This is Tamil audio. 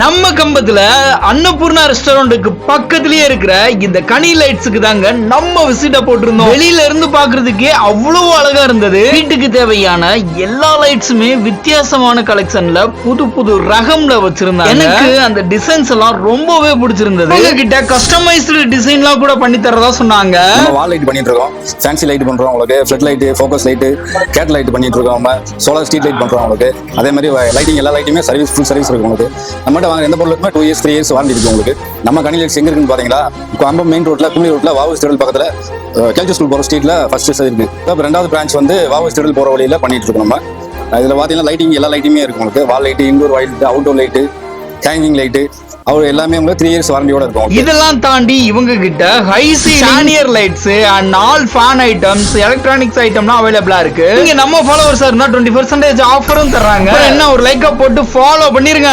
நம்ம கம்பத்துல அன்னபூர்ணா ரெஸ்டாரண்ட்டுக்கு பக்கத்திலேயே இருக்கிற இந்த கனி லைட்ஸுக்கு தாங்க நம்ம விசிட்ட போட்டிருந்தோம். வெளியில இருந்து பாக்குறதுக்கே அவ்வளவு அழகா இருந்தது. வீட்டுக்கு தேவையான எல்லா லைட்ஸுமே வித்தியாசமான கலெக்ஷன்ல புது புது ரகம்ல வச்சிருந்தாங்க. எனக்கு அந்த டிசைன்ஸ் எல்லாம் ரொம்பவே பிடிச்சிருந்தது. உங்ககிட்ட கஸ்டமைஸ்டு டிசைன்லாம் கூட பண்ணி தரதா சொன்னாங்க. வால் லைட் பண்ணிட்டு இருக்கோம். ஃபேன்சி லைட் பண்றோம் உங்களுக்கு. Flood light focus light gate light பண்ணிட்டு இருக்கோம் சோலார் ஸ்ட்ரீட் லைட் பண்றோம் உங்களுக்கு. அதே மாதிரி லைட்டிங் எல்லா லைட்டுமே சர்வீஸ் ஃபுல் சர்வீஸ் இருக்கு உங்களுக்கு. நம்மகிட்ட வாங்க எந்த பொருளுக்குமே two years three years warranty இருக்கு உங்களுக்கு. நம்ம கனி லைட்ஸ் எங்க இருக்குன்னு பாத்தீங்களா? இப்போ அம்பம் மெயின் ரோட்ல கும்பி ரோட்ல வாவு ஸ்டேடல் பக்கத்துல கேல்ஜி ஸ்கூல் போற ஸ்ட்ரீட்ல ஃபர்ஸ்ட் இருக்கு. இப்போ ரெண்டாவது பிரான்ச் வந்து வாவு ஸ்டேடல் போற வழியில பண்ணிட்டு இருக்கோம் நம்ம. இதுல பாத்தீங்கன்னா லைட்டிங் எல்லா லைட்டுமே இருக்கு உங்களுக்கு. Wall light indoor light outdoor light hanging light அவர் எல்லாமே உங்களுக்கு த்ரீ இயர்ஸ் வாரண்டியோட இருக்கும் இதெல்லாம் தாண்டி இவங்க கிட்ட high சானியர் lights and all fan items electronics ஐட்டம்லாம் அவைலபிளா இருக்கு. நீங்க நம்ம ஃபாலோவர்ஸ் இருந்தா டுவெண்ட்டி பர்சன்டேஜ் ஆஃபரும் தர்றாங்க. என்ன ஒரு லைக்கா போட்டு ஃபாலோ பண்ணிருங்க.